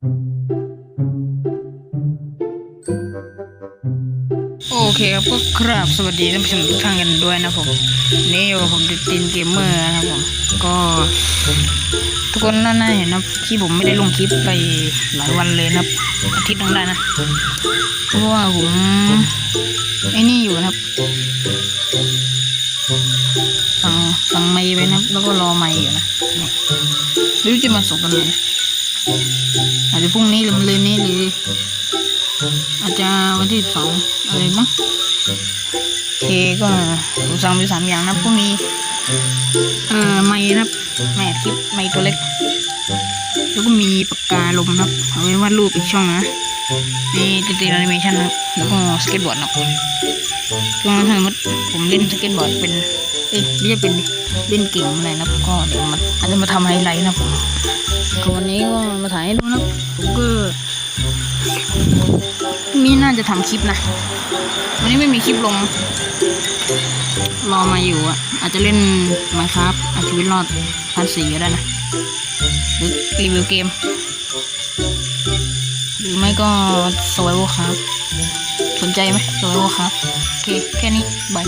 โอเคครับก็ครับสวัสดีท่านผู้ชมทุกท่านกันด้วยนะผมนี่ยผมติดตินเกมเมอร์นะครับผมก็ทุกคนน่าเห็นนะที่ผมไม่ได้ลงคลิปไปหลายวันเลยนะอาทิตย์นึงได้นะเพราะว่าผมไอ้นี่อยู่นะครับสั่งสั่งไม่ไปนะแล้วก็รอไม่อยู่นะนี่ไม่รู้จะมาส่งกันเลย อาจจะพรุ่งนี้หรือมะรืนนี้หรือ อาจจะวันที่สองอะไรมั้งเคก็ผมสั่งไปสามอย่างนะพวกนี้เอ่อไม้นะไม้อัดคลิปไม้ตัวเล็ก แล้วก็มีปากกาลมนะครับเอาไว้วาดรูปอีกช่องนะนี่ติดติดแอนิเมชันนะแล้วก็สเก็ตบอร์ดนะช่วงนั้นถ้าสมมติผมเล่นสเก็ตบอร์ดเป็นเอ้ยไม่ใช่เป็นเล่นเก่งอะไรนะก็เดี๋ยวมันอาจจะมาทำไฮไลท์นะผม ก็วันนี้ก็มาถ่ายให้ดูนะผมก็มีน่าจะทำคลิปนะ วันนี้ไม่มีคลิปลง รอมาอยู่อะ อาจจะเล่นมาครับอาชีวิตรอดพันสี่ก็ได้นะ หรือรีวิวเกม หรือไม่ก็สวยวครับ สนใจไหมสวยวครับ โอเค แค่นี้ บาย